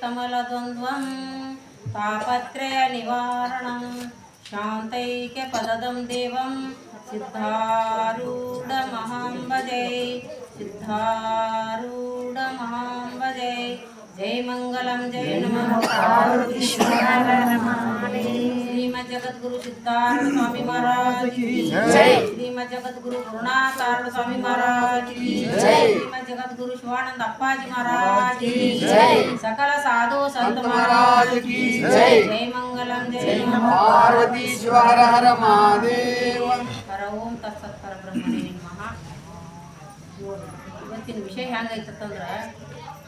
కమలద్వంద్వం తాపత్రయ నివారణం శాంతైక్యపదం దేవం సిద్ధారూఢమహాంబజై సిద్ధారూఢమహాంబజై జై మంగళం జై నమ శ్రీమద్జగద్గురు సిద్ధార్థ స్వామి మహారాజ్ జై महाराज की जय श्रीमद् जगद्गुरु गुरुनाथ स्वामी महाराज की जय श्रीमद् जगद्गुरु शिवानंद अप्पाजी महाराज की जय सकल साधु संत महाराज की जय जय मंगलम जय नमः ಪಾರ್ವತಿ ಶಿವಹರ ಹರ ಮಹಾದೇವ ಹರ ಓಂ ತತ್ಸತ್ ಪರಬ್ರಹ್ಮಣೇ ನಮಃ ಇವತ್ತಿನ ವಿಷಯ ಹೆಂಗೈತಂದ್ರೆ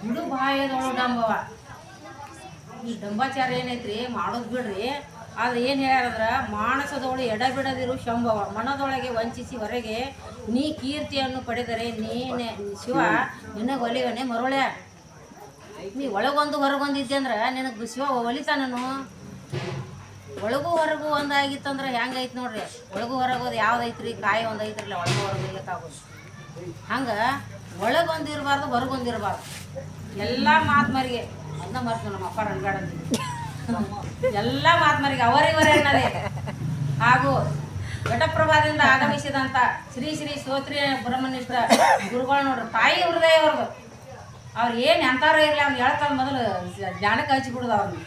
ಬಿಡು ಬಾಯದೊಳು ಡಂಬವ ಈ ಡಂಬಾಚಾರ ಏನೈತ್ರಿ ಮಾಡೋದು ಬಿಡ್ರಿ ಆದ್ರೆ ಏನು ಹೇಳ್ಯಾರಂದ್ರೆ ಮಾನಸದೊಳು ಎಡ ಬಿಡದಿರು ಶಂಭವ, ಮನದೊಳಗೆ ವಂಚಿಸಿ ಹೊರಗೆ ನೀ ಕೀರ್ತಿಯನ್ನು ಪಡೆದರೆ ನೀನೆ. ಶಿವ, ನಿನಗೆ ಒಲಿವನೆ ಮರುಳೆ. ನೀ ಒಳಗೊಂದು ಹೊರಗೊಂದಿದ್ದೆ ಅಂದ್ರೆ ನಿನಗೆ ಶಿವ ಒಲಿತಾನನು. ಒಳಗೂ ಹೊರಗೂ ಒಂದಾಗಿತ್ತಂದ್ರೆ ಹೆಂಗೈತೆ ನೋಡ್ರಿ? ಒಳಗೂ ಹೊರಗೋದು ಯಾವ್ದೈತ್ರಿ? ಕಾಯಿ ಒಂದು ಐತ್ರಲ್ಲ ಒಳಗೂ ಹೊರಗೂ ಹಂಗೆ ಒಳಗೊಂದಿರಬಾರ್ದು, ಹೊರಗೊಂದಿರಬಾರ್ದು. ಹೊರಗೊಂದು ಮಾತು ಎಲ್ಲ ಮಾತ್ಮರಿಗೆ ಅದನ್ನ ಮರ್ತು ನಮ್ಮ ಅಪ್ಪ ರಂಗಾಡ ಎಲ್ಲ ಮಾತ್ಮರಿಗೆ ಅವರಿವರೇ ಅನ್ನದೇ. ಹಾಗೂ ಘಟಪ್ರಭಾದಿಂದ ಆಗಮಿಸಿದಂಥ ಶ್ರೀ ಶ್ರೀ ಸೋತ್ರಿ ಬ್ರಹ್ಮನಿಷ್ಠ ಗುರುಗಳು ನೋಡ್ರಿ, ತಾಯಿ ಹೃದಯ ಅವ್ರದ್ದು ಅವ್ರು ಏನು ಎಂಥವ್ರು ಇರಲಿ ಅವ್ನು ಹೇಳ್ತಾರೆ ಮೊದಲು ಜ್ಞಾನಕ್ಕೆ ಹಚ್ಚಿಬಿಡುದು ಅವ್ರನ್ನ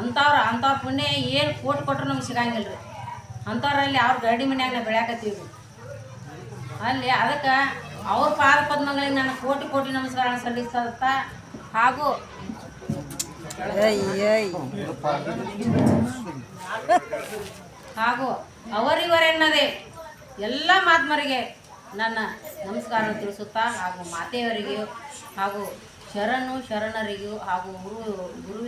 ಅಂಥವ್ರು, ಅಂಥವ್ರ ಪುಣ್ಯ ಏನು ಕೋಟಿ ಕೊಟ್ರು ನಮ್ಗೆ ಸಿಗಂಗಿಲ್ಲ ರೀ ಅಂಥವ್ರಲ್ಲಿ ಅವ್ರ ಗರಡಿ ಮನ್ಯಾಗ ಬೆಳ್ಯಾಕತ್ತೀವಿ ಅಲ್ಲಿ ಅದಕ್ಕೆ ಅವ್ರ ಪಾದ ಪದ್ಮಗಳಿಗೆ ನಾನು ಕೋಟಿ ಕೋಟಿ ನಮಸ್ಕಾರ ಸಲ್ಲಿಸ್ತಾ ಹಾಗೂ ಹಾಗೂ ಅವರಿವರೆನ್ನದೇ ಎಲ್ಲ ಮಾತ್ಮರಿಗೆ ನನ್ನ ನಮಸ್ಕಾರ ತಿಳಿಸುತ್ತಾ ಹಾಗೂ ಮಾತೆಯವರಿಗೂ ಹಾಗೂ ಶರಣು ಶರಣರಿಗೂ ಹಾಗೂ ಗುರು ಗುರು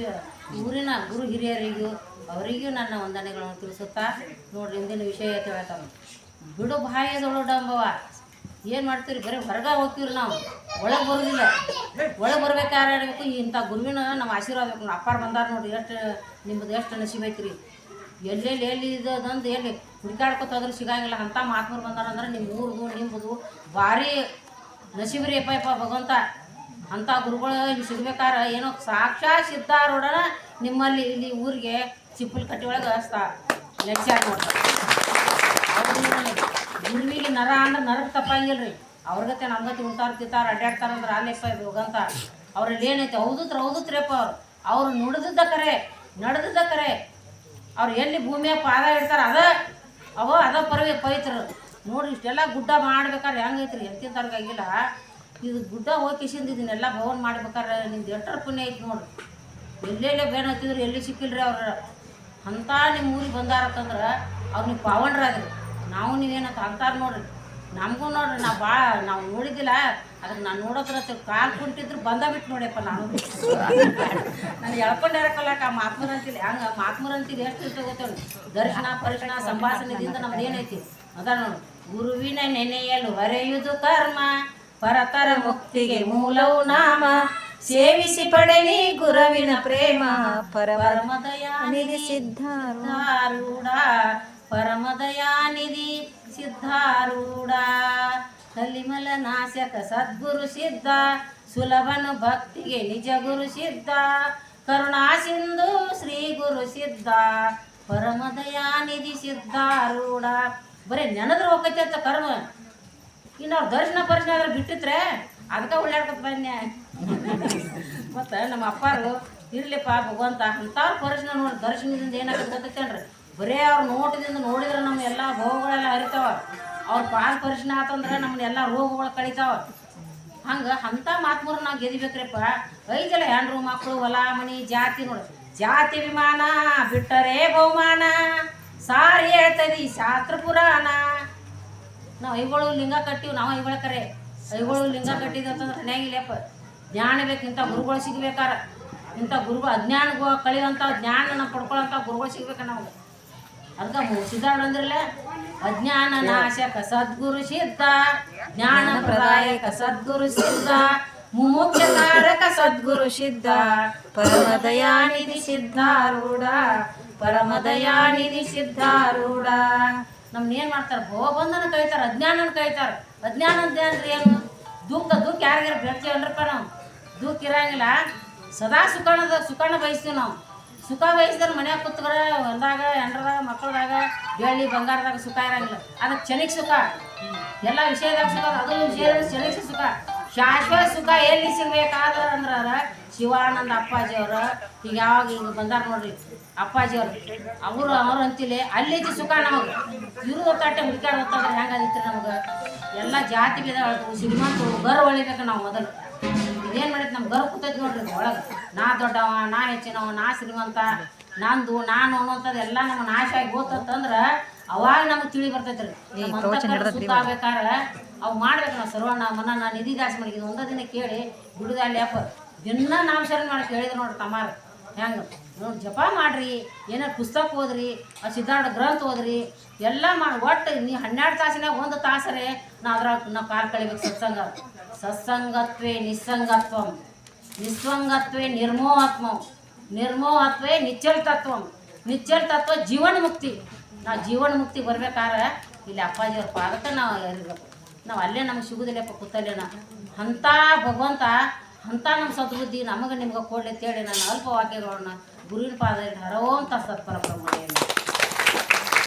ಊರಿನ ಗುರು ಹಿರಿಯರಿಗೂ ಅವರಿಗೂ ನನ್ನ ವಂದನೆಗಳನ್ನು ತಿಳಿಸುತ್ತಾ ನೋಡ್ರಿ ಇಂದಿನ ವಿಷಯ ಹೇಳ್ತಾನೆ ಬಿಡು ಬಾಯದೊಳು ಡಂಬವ ಏನು ಮಾಡ್ತೀರಿ? ಬರೀ ಹೊರಗೆ ಹೋಗ್ತೀವ್ರಿ ನಾವು. ಒಳಗೆ ಬರೋದಿಲ್ಲ. ಒಳಗೆ ಬರ್ಬೇಕಾದ್ರೆ ಹೇಳ್ಬೇಕು ಇಂಥ ಗುರುವಿನ ನಮ್ಮ ಆಶೀರ್ವಾದ ಬೇಕು. ಅಪ್ಪಾರ ಬಂದಾರ ನೋಡ್ರಿ, ಎಷ್ಟು ನಿಮ್ಮದು ಎಷ್ಟು ನಸಿಬೇಕ್ರಿ ಎಲ್ಲೆಲ್ಲಿ ಎಲ್ಲಿ ಇದಂದು ಎಲ್ಲಿ ಹುಡುಕಾಡ್ಕೊತ ಹೋದ್ರೆ ಸಿಗಂಗಿಲ್ಲ. ಅಂಥ ಬಂದಾರ ಅಂದ್ರೆ ನಿಮ್ಮ ಊರ್ದು ನಿಮ್ಮದು ಭಾರಿ ನಸೀಬ್ರಿ ಅಪ್ಪ ಯಪ್ಪ, ಭಗವಂತ, ಅಂಥ ಗುರುಗಳು ಇಲ್ಲಿ ಸಿಗ್ಬೇಕಾರ. ಏನೋ ಸಾಕ್ಷಾತ್ ಸಿದ್ಧಾರೂಢನ ನಿಮ್ಮಲ್ಲಿ ಇಲ್ಲಿ ಊರಿಗೆ ಚಿಪ್ಪಲ್ ಕಟ್ಟಿ ಒಳಗೆ ಲೆಕ್ಚರ್ ನೋಡ್ತಾರೆ ಗುರುವಿಗೆ ನರ ಅಂದ್ರೆ ನರಕ್ಕೆ ತಪ್ಪಂಗಿಲ್ಲ ರೀ ಅವ್ರಿಗತ್ತೆ ನಮ್ಗತ್ತೆ ಉಂಟಾರ ತಿಂತಾರ ಅಡ್ಡಾಡ್ತಾರ ಅಂದ್ರೆ ಅಲ್ಲೇಪ್ಪ ಇದು ಹೋಗಂತ. ಅವ್ರಲ್ಲಿ ಏನೈತೆ? ಹೌದತ್ರ, ಹೌದತ್ರಪ್ಪ ಅವ್ರು. ಅವ್ರು ನುಡಿದಿದ್ದ ಕರೆ, ನಡೆದಿದ್ದ ಕರೆ. ಅವ್ರು ಎಲ್ಲಿ ಭೂಮಿಯ ಪಾದ ಇಡ್ತಾರ ಅದ? ಅವ ಅದ ಪರವೇ ಪವಿತ್ರರು ನೋಡ್ರಿ, ಇಷ್ಟೆಲ್ಲ ಗುಡ್ಡ ಮಾಡ್ಬೇಕಾದ್ರೆ ಹೆಂಗೈತ್ರಿ? ಎಂತಿಂತವ್ರಿಗಾಗಿಲ್ಲ ಇದು ಗುಡ್ಡ ಹೋಗಿಸಿಂದ ಇದನ್ನೆಲ್ಲ ಭವನ್ ಮಾಡ್ಬೇಕಾದ್ರೆ ನಿಮ್ದು ಎಷ್ಟರ ಪುಣ್ಯ ಐತಿ ನೋಡ್ರಿ. ಎಲ್ಲೆಲ್ಲೇ ಬೇನ್ ಹತ್ತಿದ್ರು, ಎಲ್ಲಿ ಸಿಕ್ಕಿಲ್ರಿ ಅವ್ರ? ಅಂತ ನಿಮ್ಮ ಊರಿಗೆ ಬಂದಾರತ್ತಂದ್ರೆ ಅವ್ರು ನೀವು ಪಾವನ್ರಾದ್ರಿ. ನಾವು ನೀವೇನಂತ ಅಂತಾರ ನೋಡ್ರಿ. ನಮಗೂ ನೋಡ್ರಿ, ನಾವು ಭಾಳ ನಾವು ನೋಡಿದ್ದಿಲ್ಲ ಅದಕ್ಕೆ ನಾನು ನೋಡೋದ್ರ ಕಾಲು ಕುಂಟಿದ್ರು ಬಂದ ಬಿಟ್ಟು ನೋಡ್ಯಪ್ಪ ನಾನು. ನಾನು ಎಳ್ಕೊಂಡು ಆ ಮಾತ್ಮರ ಅಂತಿಲ್ಲ ಹಂಗೆ ಮಾತ್ಮರ ಅಂತಿದ್ದು ಎಷ್ಟು ಇರ್ತದೆ ದರ್ಶನ, ಪರಿಶನ, ಸಂಭಾಷಣೆದಿಂದ ನಮ್ದು ಏನೈತಿ ಅದ ನೋಡಿ. ಗುರುವಿನ ನೆನೆಯಲು ಹೊರೆಯುವುದು ಕರ್ಮ, ಪರತರ ಮುಕ್ತಿಗೆ ಮೂಲವು ನಾಮ. ಸೇವಿಸಿ ಪಡೆನಿ ಗುರುವಿನ ಪ್ರೇಮ ಪರಮದಯ ಸಿದ್ಧಾರೂಢ. ಪರಮದಯಾನಿಧಿ ಸಿದ್ಧಾರೂಢ. ಕಲಿಮಲ ನಾಶಕ ಸದ್ಗುರು ಸಿದ್ಧ, ಸುಲಭನು ಭಕ್ತಿಗೆ ನಿಜ ಗುರು ಸಿದ್ಧ, ಕರುಣಾ ಸಿಂಧು ಶ್ರೀ ಗುರು ಸಿದ್ಧ, ಪರಮದಯಾನಿಧಿ ಸಿದ್ಧಾರೂಢ. ಬರೀ ನೆನದ್ರ ಹೋಗೈತೆ ಅಂತ ಕರ್ಮ. ಇನ್ನು ಅವ್ರ ದರ್ಶನ ಪರಿಶನ ಆದ್ರೆ ಬಿಟ್ಟಿದ್ರೆ ಅದಕ್ಕೆ ಉಳ್ಳಾಡ್ಕೊತ ಬನ್ನಿ. ಮತ್ತು ನಮ್ಮ ಅಪ್ಪಾರು, ಇರ್ಲಿಪ್ಪ ಭಗವಂತ ಅಂಥವ್ರು ಪರಿಶನ ನೋಡಿ ದರ್ಶನದಿಂದ ಏನಾಗುತ್ತೆ ಗೊತ್ತೈತೇನ್ರಿ? ಬರೀ ಅವ್ರ ನೋಟದಿಂದ ನೋಡಿದ್ರೆ ನಮ್ಮ ಎಲ್ಲ ರೋಗಗಳೆಲ್ಲ ಹರಿತಾವ. ಅವ್ರ ಪಾದ ಪರಿಶನ ಆತಂದ್ರೆ ನಮ್ಮನ್ನ ಎಲ್ಲ ರೋಗಗಳು ಕಳಿತಾವ. ಹಂಗೆ ಅಂಥ ಮಾತ್ಮೂರು ನಾವು ಗೆದಿಬೇಕ್ರಿಪ್ಪ. ಐದಲ್ಲ ಹೆಣ್ರು ಮಕ್ಕಳು ಹೊಲ ಮನಿ, ಜಾತಿ ನೋಡಿ. ಜಾತಿ ವಿಮಾನ ಬಿಟ್ಟರೆ ಬಹುಮಾನ. ಸಾರಿ ಹೇಳ್ತದಿ, ಶಾಸ್ತ್ರ ಪುರಾಣ. ನಾವು ಐಗಳು ಲಿಂಗ ಕಟ್ಟಿವಿ, ನಾವು ಐಗಳ ಕರೆ. ಐಗಳು ಲಿಂಗ ಕಟ್ಟಿದ ಅಂತಂದ್ರೆ ಹನ್ಯಾಗಿಲ್ಲಪ್ಪ ಜ್ಞಾನ ಬೇಕು, ಇಂಥ ಗುರುಗಳು ಸಿಗ್ಬೇಕಾರ. ಇಂಥ ಗುರುಗಳು ಅಜ್ಞಾನ ಗೊ- ಜ್ಞಾನ ಜ್ಞಾನ ಪಡ್ಕೊಳ್ಳೋಂಥ ಗುರುಗಳು ಸಿಗ್ಬೇಕು ನಮಗೆ. ಅದಕ್ಕೆ ಮುಗಿಸಿದಾಳು ಅಂದ್ರಲ್ಲ ಅಜ್ಞಾನ ನಾಶಕ ಸದ್ಗುರು ಸಿದ್ಧ, ಜ್ಞಾನ ಪ್ರದಾಯಕ ಸದ್ಗುರು ಸಿದ್ಧ ಮುಮುಖ್ಯ ಕಾರಕ ಸದ್ಗುರು ಸಿದ್ಧ ಪರಮ ದಯಾನಿಧಿ ಸಿದ್ಧಾರೂಢ ಪರಮ ದಯಾನಿಧಿ ಸಿದ್ಧಾರೂಢ ನಮ್ನ ಏನ್ ಮಾಡ್ತಾರ? ಭವಬಂಧನ ಕಳಿತಾರ ಅಜ್ಞಾನನ ಕಳಿತಾರ ಅಜ್ಞಾನ ಅಂದ್ರೆ ಏನು ದುಃಖ ದುಃಖ ಯಾರಿಗಾರ ಅಂದ್ರಪ್ಪ ನಾವು? ದುಃಖ ಇರಂಗಿಲ್ಲ. ಸದಾ ಸುಖಣದ ಸುಖಣ ಬಯಸ್ತೀವಿ ನಾವು. ಸುಖ ಬಯಸಿದ್ರೆ ಮನ್ಯಾಗ ಕೂತ್ಕರ ಹೊಲ್ದಾಗ ಎಂಡ್ರದಾಗ ಮಕ್ಕಳದಾಗ ಬೆಳ್ಳಿ ಬಂಗಾರದಾಗ ಸುಖ ಇರಂಗಿಲ್ಲ. ಅದಕ್ಕೆ ಕ್ಷಣಿಕ ಸುಖ. ಎಲ್ಲ ವಿಷಯದಾಗ ಸುಖ ಅದು. ವಿಷಯದಾಗ ಕ್ಷಣಿಕ ಸುಖ. ಶಾಶ್ವತ ಸುಖ ಎಲ್ಲಿ ಸಿಗ್ಬೇಕಾದ್ರ ಅಂದ್ರೆ ಶಿವಾನಂದ ಅಪ್ಪಾಜಿ ಅವರು. ಈಗ ಯಾವಾಗ ಈಗ ಬಂದಾರ ನೋಡ್ರಿ. ಅಪ್ಪಾಜಿ ಅವರು. ಅವ್ರ ಅಂತಿಲ್ಲ ಅಲ್ಲಿ ಸುಖ ನಮಗೆ. ಇರು ಒತ್ತಾಟೆ ಹುಡುಕಾಡ್ ಹೊತ್ತಾದ್ರೆ ಹೆಂಗಾದಿತ್ತು ನಮಗೆ? ಎಲ್ಲ ಜಾತಿ ಭೇದ ಸಿನಿಮಾ ಗರ್ ಒಳಿಬೇಕು ನಾವು ಮೊದಲು. ಇದೇನು ಮಾಡಿದ್ ನಮ್ಮ ಗರ್ ಕೂತೈತಿ ನೋಡ್ರಿ ಒಳಗೆ. ನಾ ದೊಡ್ಡವ ನಾ ಹೆಚ್ಚಿನವ ನಾ ಶ್ರೀಮಂತ ನಂದು ನಾನು ಅನ್ನೋಂಥದ್ದು ಎಲ್ಲ ನಮ್ಮ ನಾಶ ಆಗಿ ಹೋತಂದ್ರೆ ಅವಾಗ ನಮಗೆ ತಿಳಿ ಬರ್ತೈತ್ರಿ ನಮ್ಮ ಅವ್ ಆಗ್ಬೇಕಾದ್ರೆ ಅವು ಮಾಡ್ಬೇಕು ನಾವು ಸರ್ವಣ್ಣ ಮನನ ನಿಧಿ ದಾಸ ಮಾಡಿದ್ವಿ ಒಂದ ದಿನ ಕೇಳಿ ಬಿಡುದಲ್ಲಿ ಅಪ್ಪ ದಿನ ನಾವು ಶರಣ ಮಾಡಿ ಹೇಳಿದ್ರು ನೋಡ್ರಿ ತಮ್ಮಾರ. ಹೆಂಗೆ? ನೋಡಿ ಜಪ ಮಾಡ್ರಿ ಏನಾರು ಪುಸ್ತಕ ಓದ್ರಿ ಆ ಸಿದ್ಧಾರ್ಥ ಗ್ರಂಥ ಓದ್ರಿ ಎಲ್ಲ ಮಾಡಿ ಒಟ್ಟು ನೀ ಹನ್ನೆರಡು ತಾಸಿನಾಗ ಒಂದು ತಾಸರೇ ನಾ ಅದ್ರಾಗ ನಾವು ಕಾರ್ ಕಳಿಬೇಕು ಸತ್ಸಂಗ. ಸತ್ಸಂಗತ್ವೇ ನಿಸ್ಸಂಗತ್ವಂ. ನಿಸ್ಸಂಗತ್ವೇ ನಿರ್ಮೋಹಾತ್ಮ. ನಿರ್ಮೋಹತ್ವೇ ನಿಚ್ಚಲ್ ತತ್ವಂ ನಿಚ್ಚಲ್ ತತ್ವ ಜೀವನ ಮುಕ್ತಿ ನಾವು ಜೀವನ ಮುಕ್ತಿ ಬರ್ಬೇಕಾದ್ರೆ ಇಲ್ಲಿ ಅಪ್ಪಾಜಿಯವ್ರ ಪಾದಕ್ಕೆ ನಾವು ಇರಬೇಕು ನಾವು ಅಲ್ಲೇ ನಮ್ಗೆ ಸಿಗುದಿಲ್ಲಪ್ಪ ಕೂತಲ್ಲೇನ ಅಂಥ ಭಗವಂತ ಅಂತ ನಮ್ಮ ಸದ್ಬುದ್ಧಿ, ನಮಗೆ ನಿಮ್ಗೆ ಕೊಡ್ಲಿ ಅಂತೇಳಿ ನಾನು ಅಲ್ಪ ವಾಕ್ಯಗಳನ್ನ ಗುರುವಿನ ಪಾದ ಹರವೋ ಅಂತ ಸತ್ಪರ ಪ್ರಮಾಣ